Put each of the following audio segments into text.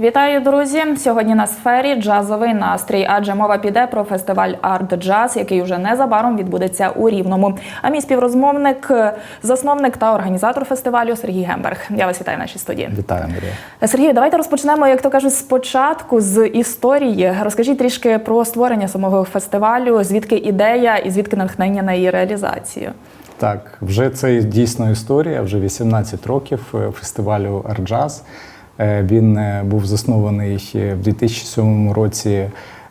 Вітаю, друзі! Сьогодні на сфері джазовий настрій, адже мова піде про фестиваль Арт Джаз, який уже незабаром відбудеться у Рівному. А мій співрозмовник, засновник та організатор фестивалю Сергій Гемберг. Я вас вітаю в нашій студії. Вітаю, Андрія. Сергій, давайте розпочнемо, як то кажуть, спочатку з історії. Розкажіть трішки про створення самого фестивалю, звідки ідея і звідки натхнення на її реалізацію. Так, вже це дійсно історія. Вже 18 років е, фестивалю Арджаз. Він е, був заснований в 2007 році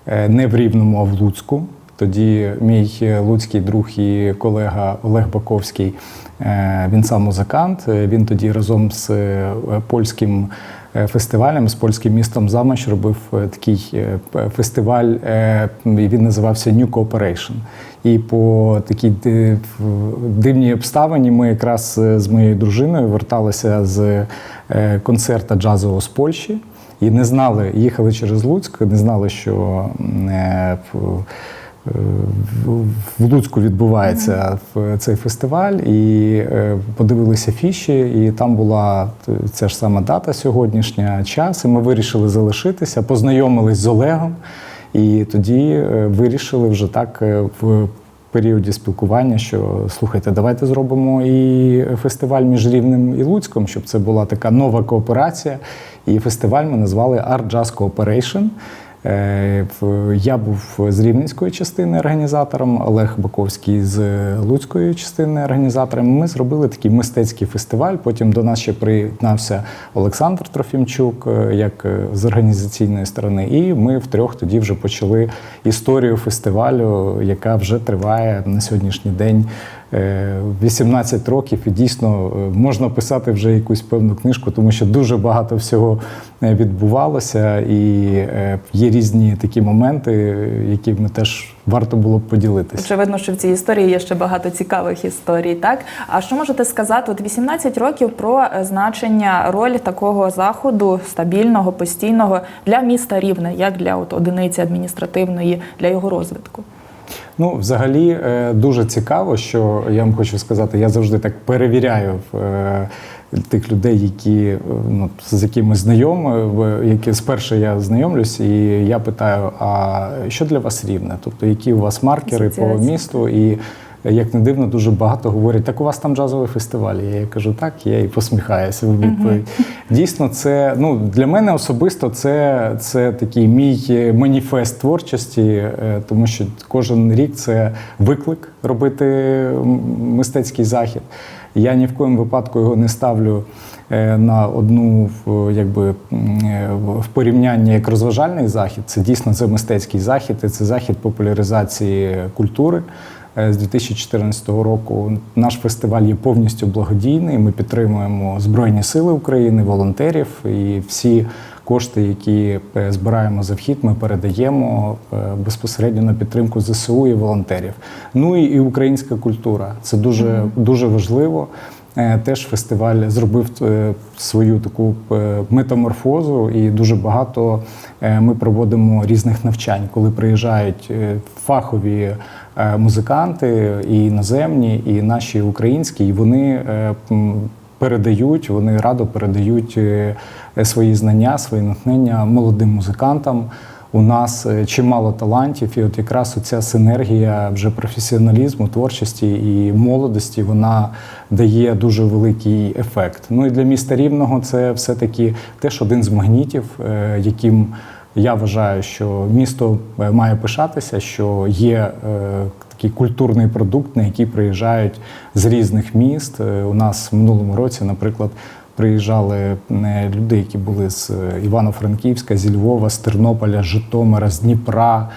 е, не в Рівному, а в Луцьку. Тоді мій луцький друг і колега Олег Баковський, е, він сам музикант. е, Він тоді разом з е, польським е, фестивалем, з польським містом Замаш робив е, такий е, фестиваль. е, і Він називався New Cooperation. І по такій дивній обставині ми якраз е, з моєю дружиною верталися з е, концерта джазового з Польщі. І не знали, їхали через Луцьк, не знали, що е, в- е, в- Луцьку відбувається цей фестиваль, і е, подивилися фіші, і там була ця ж сама дата сьогоднішня, час. І ми вирішили залишитися, познайомились з Олегом, і тоді е, вирішили вже так е, в періоді спілкування, що слухайте, давайте зробимо і фестиваль між Рівнем і Луцьком, щоб це була така нова кооперація. І фестиваль ми назвали Art Jazz Cooperation. Е, Я був з рівненської частини організатором, Олег Баковський з Луцької частини організатором. Ми зробили такий мистецький фестиваль. Потім до нас ще приєднався Олександр Трофімчук е, як е, з організаційної сторони. І ми втрьох тоді вже почали історію фестивалю, яка вже триває на сьогоднішній день. Е, 18 років, і дійсно е, можна писати вже якусь певну книжку, тому що дуже багато всього е, відбувалося, і е, є різні такі моменти, е, які ми теж варто було б поділитися. Очевидно, що в цій історії є ще багато цікавих історій. Так а що можете сказати? От 18 років про е, значення роль такого заходу стабільного, постійного для міста Рівне, як для от одиниці адміністративної для його розвитку. Ну, взагалі, е, дуже цікаво, що я вам хочу сказати, я завжди так перевіряю е, тих людей, які е, ну, з якими знайомі, які спершу я знайомлюсь, і я питаю: а що для вас рівне? Тобто, які у вас маркери по місту? І як не дивно, дуже багато говорять, так у вас там джазовий фестиваль. Я кажу, так, я і посміхаюся в відповідь. Дійсно, це ну для мене особисто це, це такий мій е, маніфест творчості, е, тому що кожен рік це виклик робити мистецький захід. Я ні в коєму випадку його не ставлю е, на одну якби в порівнянні як розважальний захід. Це дійсно це мистецький захід, і це захід популяризації культури. Е, З 2014 року наш фестиваль є повністю благодійний. Ми підтримуємо Збройні Сили України, волонтерів і всі кошти, які е, збираємо за вхід, ми передаємо е, безпосередньо на підтримку ЗСУ і волонтерів. Ну і, українська культура. Це дуже, дуже важливо. Теж фестиваль зробив свою таку метаморфозу, і дуже багато ми проводимо різних навчань, коли приїжджають фахові музиканти, і іноземні, і наші українські, і вони е, передають, вони радо передають е, свої знання, свої натхнення молодим музикантам. У нас е, чимало талантів, і от якраз оця синергія вже професіоналізму, творчості і молодості вона дає дуже великий ефект. Ну і для міста Рівного це все-таки теж один з магнітів, е, яким я вважаю, що місто е, має пишатися, що є е, такий культурний продукт, на який приїжджають з різних міст. Е, У нас в минулому році, наприклад, приїжджали люди, які були з Івано-Франківська, зі Львова, з Тернополя, з Житомира, з Дніпра.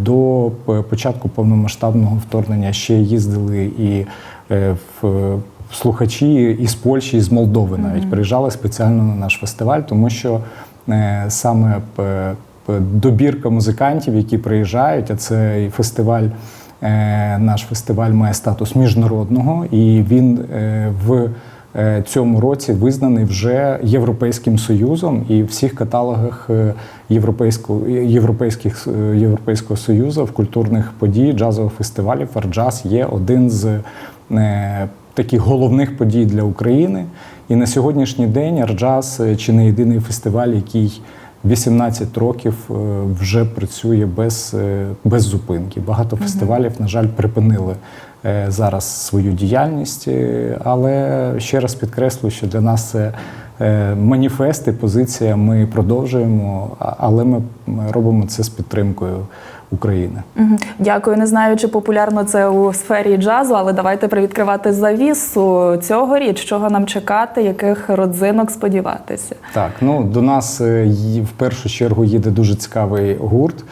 До початку повномасштабного вторгнення ще їздили і в слухачі із Польщі, і з Молдови навіть приїжджали спеціально на наш фестиваль, тому що саме п- п- добірка музикантів, які приїжджають, а цей фестиваль. е, Наш фестиваль має статус міжнародного, і він е, в е, цьому році визнаний вже Європейським Союзом і в всіх каталогах е, Європейського, європейських, е, Європейського Союзу в культурних подій, джазових фестивалів. Арджаз є один з е, таких головних подій для України. І на сьогоднішній день Арджаз е, чи не єдиний фестиваль, який 18 років е, вже працює без, е, без зупинки. Багато фестивалів, на жаль, припинили зараз свою діяльність. Але ще раз підкреслюю, що для нас це маніфест і позиція. Ми продовжуємо, але ми робимо це з підтримкою України. Дякую. Не знаю, чи популярно це у сфері джазу, але давайте привідкривати завісу цьогоріч. Чого нам чекати, яких родзинок сподіватися? Так, ну до нас е, в першу чергу їде дуже цікавий гурт.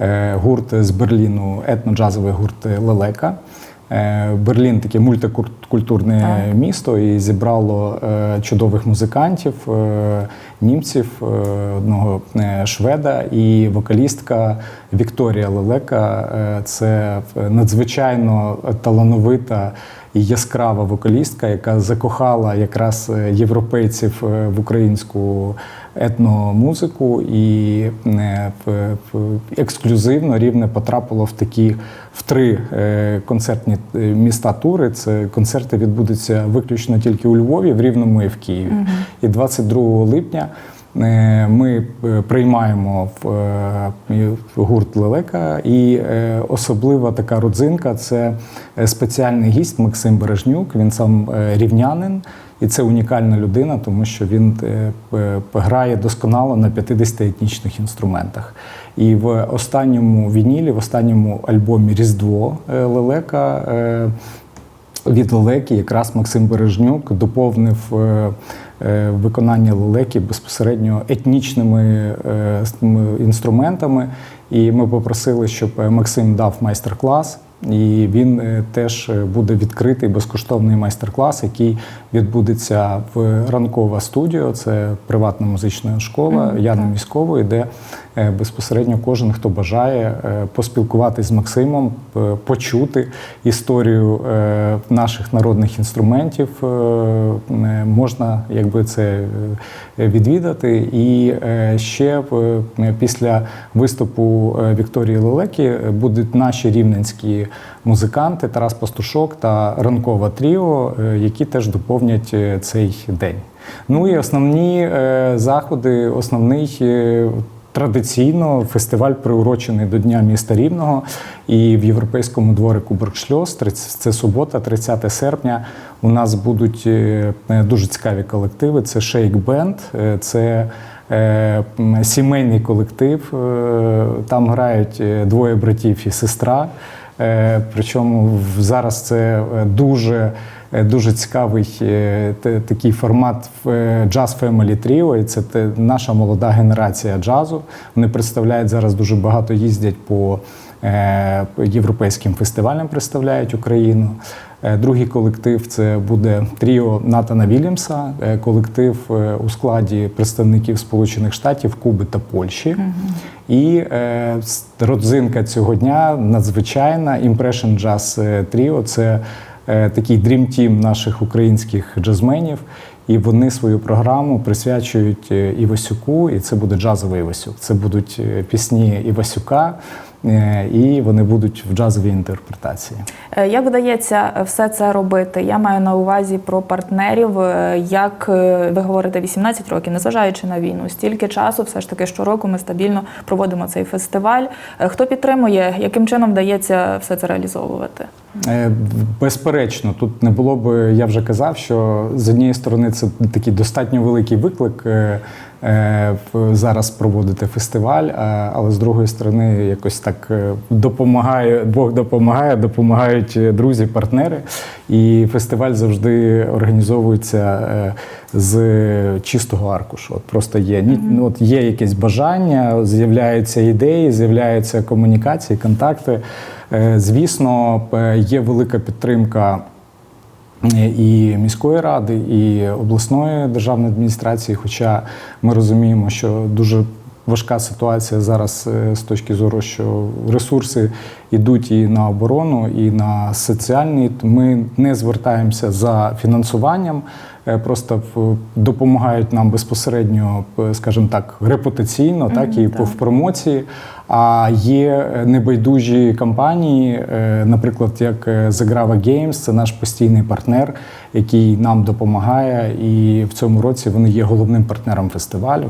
Е, Гурт з Берліну, етноджазовий гурт Лелека. Е, Берлін таке мультикультурне Так. місто і зібрало е, чудових музикантів, е, німців, одного шведа і вокалістка Вікторія Лелека. Це надзвичайно талановита і яскрава вокалістка, яка закохала якраз європейців в українську етномузику і е, ексклюзивно рівне потрапило в такі в три е, концертні е, міста тури. Це концерти відбудуться виключно тільки у Львові, в Рівному і в Києві. І 22 липня. Е, Ми е, приймаємо в е, гурт Лелека, і особлива така родзинка це спеціальний гість Максим Бережнюк. Він сам рівнянин, і це унікальна людина, тому що він грає досконало на 50 етнічних інструментах. І в останньому вінілі, в останньому альбомі Різдво Лелека. від лелеки якраз Максим Бережнюк доповнив виконання лелеки безпосередньо етнічними е, інструментами. І ми попросили, щоб е, Максим дав майстер-клас. І він е, теж е, буде відкритий безкоштовний майстер-клас, який відбудеться в ранкова студіо. Це приватна музична школа Мгм, Яни так. Міськової, де е, безпосередньо кожен, хто бажає е, поспілкуватись з Максимом, почути історію е, наших народних інструментів, е, е, можна якби це е, відвідати. І е, ще е, після виступу е, Вікторії Лелеки е, будуть наші рівненські музиканти Тарас Пастушок та ранкове тріо, е, які теж доповнять е, цей день. Ну і основні е, заходи, основний. Е, Традиційно фестиваль приурочений до Дня міста Рівного і в європейському дворику Боргшльос, це субота, 30 серпня. У нас будуть е, дуже цікаві колективи. Це Шейк Бенд, е, це е, сімейний колектив. е, Там грають е, двоє братів і сестра. Е, Причому зараз це е, дуже, е, дуже цікавий е, такий формат е, Jazz Family Trio. І це наша молода генерація джазу. Вони представляють зараз дуже багато їздять по е, європейським фестивалям, представляють Україну. Е, Другий колектив це буде тріо Натана Вільямса, е, колектив е, у складі представників Сполучених Штатів, Куби та Польщі. І е, с- родзинка цього дня надзвичайна Impression Jazz е, Trio. Це е, такий дрім тім наших українських джазменів. І вони свою програму присвячують е, Івасюку, і це буде джазовий Івасюк. Це будуть е, пісні Івасюка, е, і вони будуть в джазовій інтерпретації. Е, Як вдається все це робити? Я маю на увазі про партнерів. Е, Як е, ви говорите, 18 років, незважаючи на війну, стільки часу, все ж таки щороку ми стабільно проводимо цей фестиваль. Е, Хто підтримує, яким чином вдається все це реалізовувати? Е, Безперечно, тут не було б, я вже казав, що з однієї сторони це такий достатньо великий виклик е, е, зараз проводити фестиваль, але з другої сторони, якось так е, допомагає, Бог допомагає, допомагають е, друзі, партнери. І фестиваль завжди організовується е, з чистого аркушу. От просто є ну, от є якесь бажання, з'являються ідеї, з'являються комунікації, контакти. Е, Звісно, є велика підтримка е, і міської ради, і обласної державної адміністрації. Хоча ми розуміємо, що дуже важка ситуація зараз е, з точки зору, що ресурси йдуть і на оборону, і на соціальні. Ми не звертаємося за фінансуванням, е, просто допомагають нам безпосередньо, е, скажімо так, репутаційно, так і так. в промоції. А є небайдужі компанії, наприклад, як The Games, це наш постійний партнер, який нам допомагає, і в цьому році вони є головним партнером фестивалю.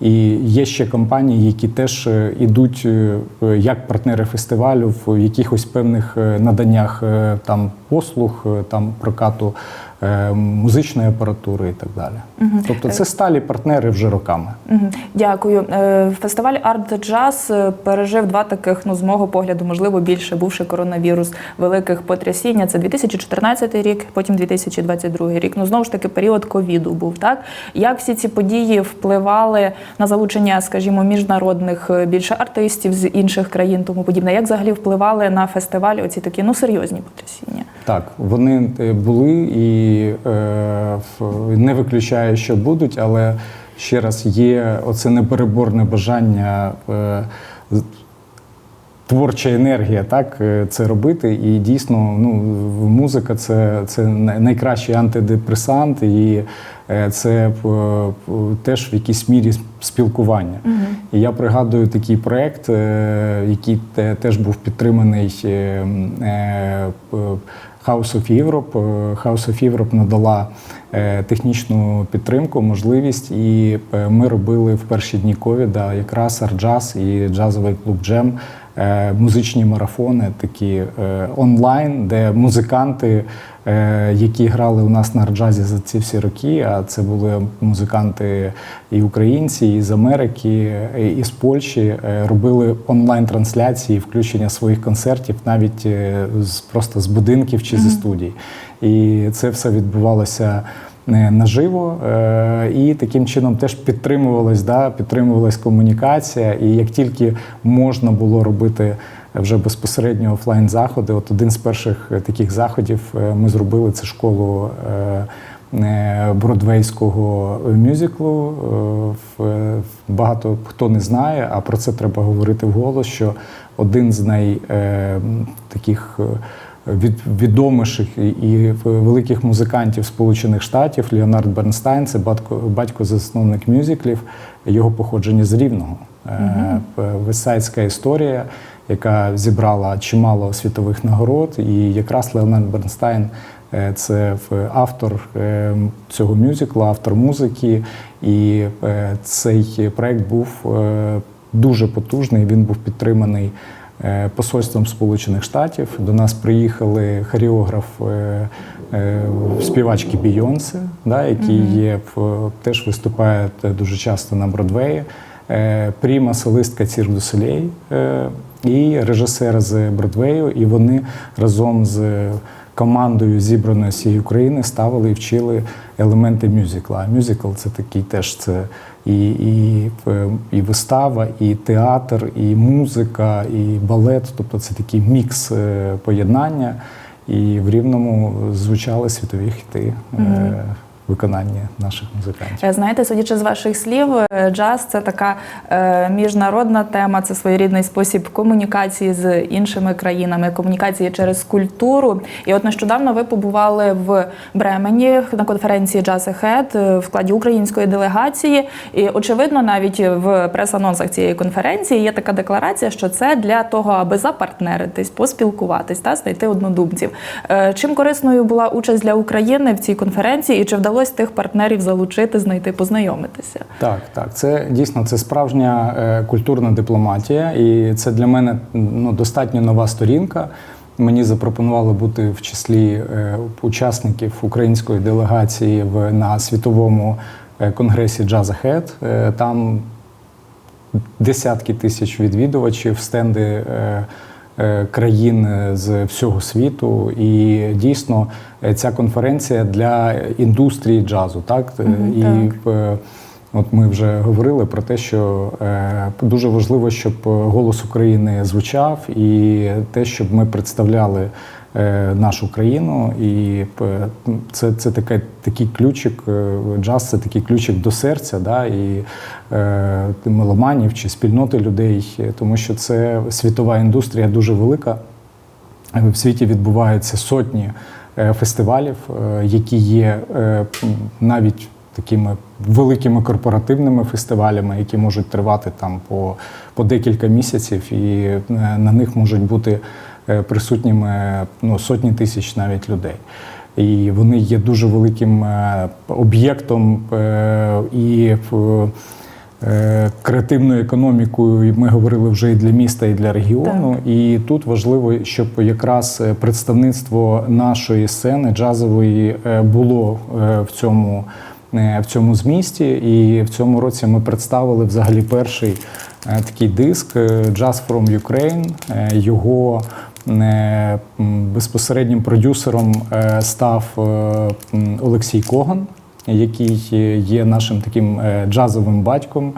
І є ще компанії, які теж е, ідуть е, як партнери фестивалю в якихось певних е, наданнях там послуг, там прокату музичної апаратури і так далі. Тобто це сталі партнери вже роками. Мгм. Дякую. Е, Фестиваль Арт Джаз е, пережив два таких, ну з мого погляду, можливо, більше бувши коронавірус великих потрясіння. Це 2014 рік, потім 2022 рік. Ну знову ж таки період ковіду був. Так як всі ці події впливали на залучення, скажімо, міжнародних е, більше артистів з інших країн, тому подібне. Як взагалі впливали на фестиваль оці такі ну серйозні потрясіння? Так, вони е, були і е, не виключаю, що будуть, але ще раз є оце непереборне бажання. Е, Творча енергія, так е, це робити, і дійсно, ну музика це, це найкращий антидепресант, і це теж в якійсь мірі спілкування. І я пригадую такий проект, е, який теж був підтриманий е, е, п- House of Europe. Е, House of Europe надала е, технічну підтримку, можливість, і е, ми робили в перші дні ковіда якраз арджаз і джазовий клуб Джем. Е, Музичні марафони такі е, онлайн, де музиканти, е, які грали у нас на арджазі за ці всі роки, а це були музиканти і українці, і з Америки, і- з Польщі, робили онлайн-трансляції, включення своїх концертів навіть з просто з будинків чи зі студій. І це все відбувалося. Наживо е, і таким чином теж підтримувалась, да, підтримувалась комунікація. І як тільки можна було робити вже безпосередньо офлайн заходи, от один з перших е, таких заходів е, ми зробили це школу бродвейського мюзиклу. Багато хто не знає, а про це треба говорити вголос, що один з най таких від, відоміших і, і великих музикантів Сполучених Штатів Леонард Бернстайн, це батько, батько засновник мюзиклів, його походження з Рівного. Е, Весайська історія, яка зібрала чимало світових нагород, і якраз Леонард Бернстайн е, це автор е, цього мюзикла, автор музики. І цей проект був дуже потужний. Він був підтриманий посольством Сполучених Штатів. До нас приїхали хореограф е, е, співачки Бійонсе, да, який є теж виступає дуже часто на Бродвеї. Е, Пріма солистка Цірк до Солей е, і режисер з Бродвею. І вони разом з командою зібраної всієї України ставили і вчили елементи мюзикла. А мюзикл це такий теж це і, і, е, і вистава, і театр, і музика, і балет. Тобто це такий мікс е, поєднання. І в рівному звучали світові хіти. е, Виконання наших музикантів. Е, Знаєте, судячи з ваших слів, е, джаз це така е, міжнародна тема, це своєрідний спосіб комунікації з іншими країнами, комунікації через культуру. І от нещодавно ви побували в Бремені на конференції Jazz Ahead в складі української делегації. І очевидно, навіть в прес-анонсах цієї конференції є така декларація, що це для того, аби запартнеритись, поспілкуватись та знайти однодумців. Чим корисною була участь для України в цій конференції, і чи вдалося тих партнерів залучити, знайти, познайомитися? Так, так, це дійсно це справжня е, культурна дипломатія, і це для мене ну, достатньо нова сторінка. Мені запропонували бути в числі е, учасників української делегації в на світовому е, конгресі Jazz Ahead. Е, Там десятки тисяч відвідувачів, стенди е, країн е, з всього світу. І дійсно е, ця конференція для індустрії джазу. Так? mm -hmm, і так. е, От ми вже говорили про те, що е, дуже важливо, щоб голос України звучав, і те, щоб ми представляли е, нашу країну. І е, це, це таке, такий ключик, е, джаз це такий ключик до серця, да, і е, меломанів чи спільноти людей, е, тому що це світова індустрія дуже велика. В світі відбуваються сотні е, фестивалів, е, які є е, навіть такими великими корпоративними фестивалями, які можуть тривати там по, по декілька місяців, і е, на них можуть бути е, присутніми ну, сотні тисяч навіть людей. І вони є дуже великим е, об'єктом е, і е, креативною економікою. Ми говорили вже і для міста, і для регіону. І тут важливо, щоб якраз е, представництво нашої сцени джазової е, було е, в цьому. е, В цьому змісті, і в цьому році ми представили взагалі перший е, такий диск е, Jazz from Ukraine. Е, Його е, безпосереднім продюсером е, став е, Олексій Коган, який є нашим таким е, джазовим батьком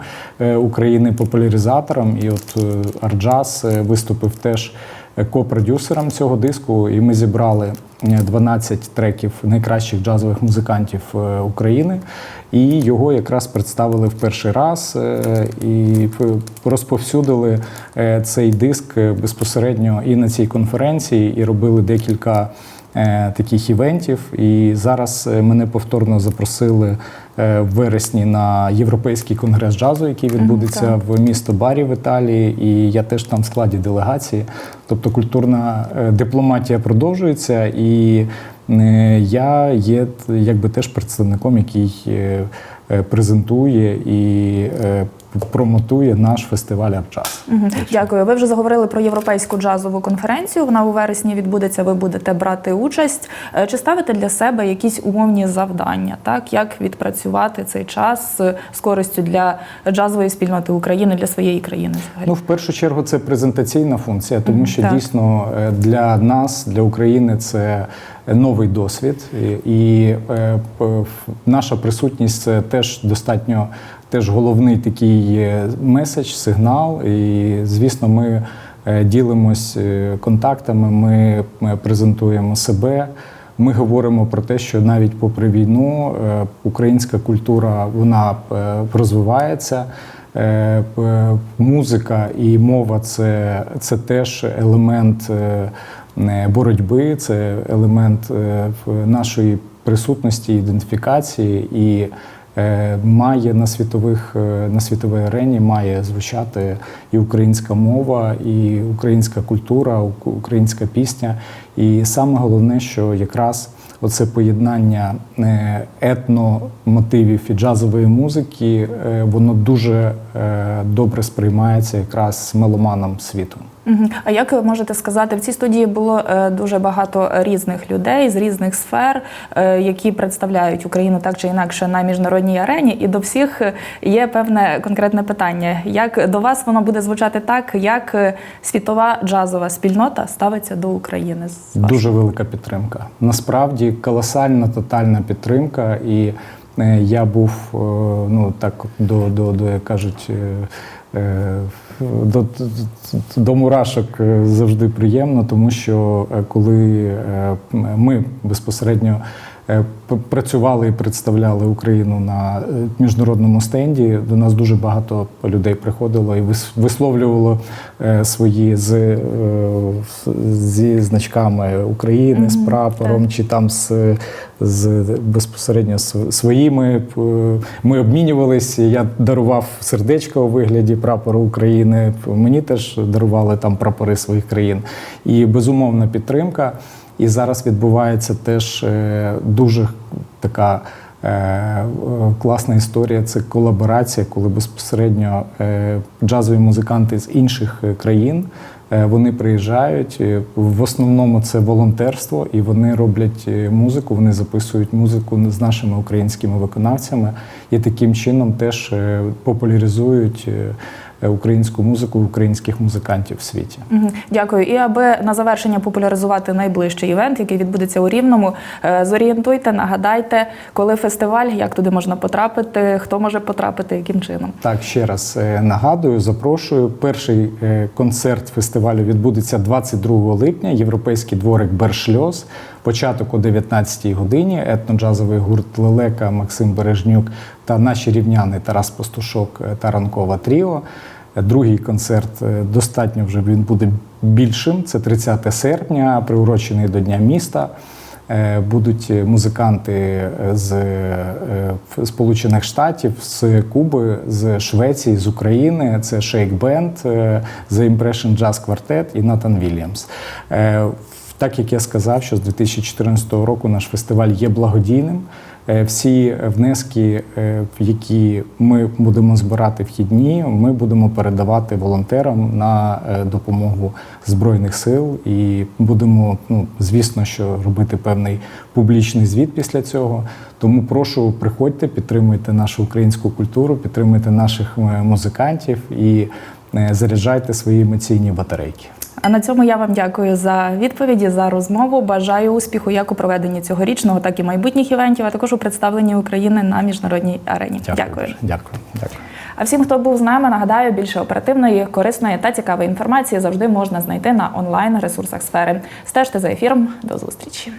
України, популяризатором. І от Арджаз виступив теж ко-продюсером цього диску, і ми зібрали е, 12 треків найкращих джазових музикантів е, України. І його якраз представили в перший раз е, і розповсюдили е, цей диск е, безпосередньо і на цій конференції, і робили декілька е, таких івентів. І зараз е, мене повторно запросили е, в вересні на Європейський конгрес джазу, який відбудеться так. в місто Барі в Італії, і я теж там в складі делегації. Тобто культурна е, дипломатія продовжується, і е, я є якби теж представником, який е, е, презентує і е, промотує наш фестиваль «Арджаз». Мгм. Дякую. Ви вже заговорили про європейську джазову конференцію. Вона у вересні відбудеться. Ви будете брати участь. Е, Чи ставите для себе якісь умовні завдання? Так як відпрацювати цей час е, з користю для джазової спільноти України для своєї країни? Взагалі? Ну, в першу чергу, це презентаційна функція, тому що так. дійсно е, для нас, для України, це новий досвід, і, е, наша присутність це теж достатньо теж головний такий меседж, сигнал. І звісно, ми е, ділимось е, контактами, ми, презентуємо себе. Ми говоримо про те, що навіть попри війну українська культура вона розвивається. Музика і мова це, це теж елемент боротьби, це елемент е, нашої присутності, ідентифікації і е, має на світових е, на світовій арені має звучати і українська мова, і українська культура, українська пісня. І саме головне, що якраз оце поєднання е, етномотивів і джазової музики, е, воно дуже е, добре сприймається якраз меломаном світу. А як ви можете сказати, в цій студії було е, дуже багато різних людей з різних сфер, е, які представляють Україну так чи інакше на міжнародній арені, і до всіх є певне конкретне питання. Як до вас воно буде звучати так, як е, світова джазова спільнота ставиться до України? з Дуже велика підтримка. Насправді колосальна тотальна підтримка. І я був ну так до, до, до як кажуть. До, до мурашок е, завжди приємно, тому що е, коли е, ми безпосередньо працювали і представляли Україну на е, міжнародному стенді, до нас дуже багато людей приходило і вис- висловлювало е, свої з, е, зі значками України, з прапором, чи там з, з безпосередньо своїми. Ми обмінювалися. Я дарував сердечко у вигляді прапору України. Мені теж дарували там прапори своїх країн. І безумовна підтримка. І зараз відбувається теж е, дуже така. е, Класна історія це колаборація, коли безпосередньо е, джазові музиканти з інших країн вони приїжджають. В основному це волонтерство, і вони роблять музику, вони записують музику з нашими українськими виконавцями і таким чином теж популяризують українську музику, українських музикантів в світі. Дякую. І аби на завершення популяризувати найближчий івент, який відбудеться у Рівному, е, зорієнтуйте, нагадайте, коли фестиваль, як туди можна потрапити, хто може потрапити, яким чином. Так, ще раз е, нагадую, запрошую. Перший е, концерт фестивалю відбудеться 22 липня. Європейський дворик Бершльоз. Початок о 19-й годині. Етноджазовий гурт Лелека, Максим Бережнюк та наші рівняни Тарас Пастушок та Ранкова Тріо. Другий концерт е, достатньо вже він буде більшим. Це 30 серпня, приурочений до Дня міста. Е, Будуть музиканти е, з Сполучених Штатів, з Куби, з Швеції, з України. Це Band, е, The Impression Jazz Quartet і Натан Вільямс. Так як я сказав, що з 2014 року наш фестиваль є благодійним. Е, Всі внески, е, які ми будемо збирати вхідні, ми будемо передавати волонтерам на е, допомогу Збройних сил і будемо, ну звісно, що робити певний публічний звіт після цього. Тому прошу приходьте, підтримуйте нашу українську культуру, підтримуйте наших музикантів і заряджайте свої емоційні батарейки. А на цьому я вам дякую за відповіді, за розмову. Бажаю успіху як у проведенні цьогорічного, так і майбутніх івентів, а також у представленні України на міжнародній арені. Дякую. дуже. Дякую. Дякую. А всім, хто був з нами, нагадаю, більше оперативної, корисної та цікавої інформації завжди можна знайти на онлайн ресурсах сфери. Стежте за ефіром. До зустрічі.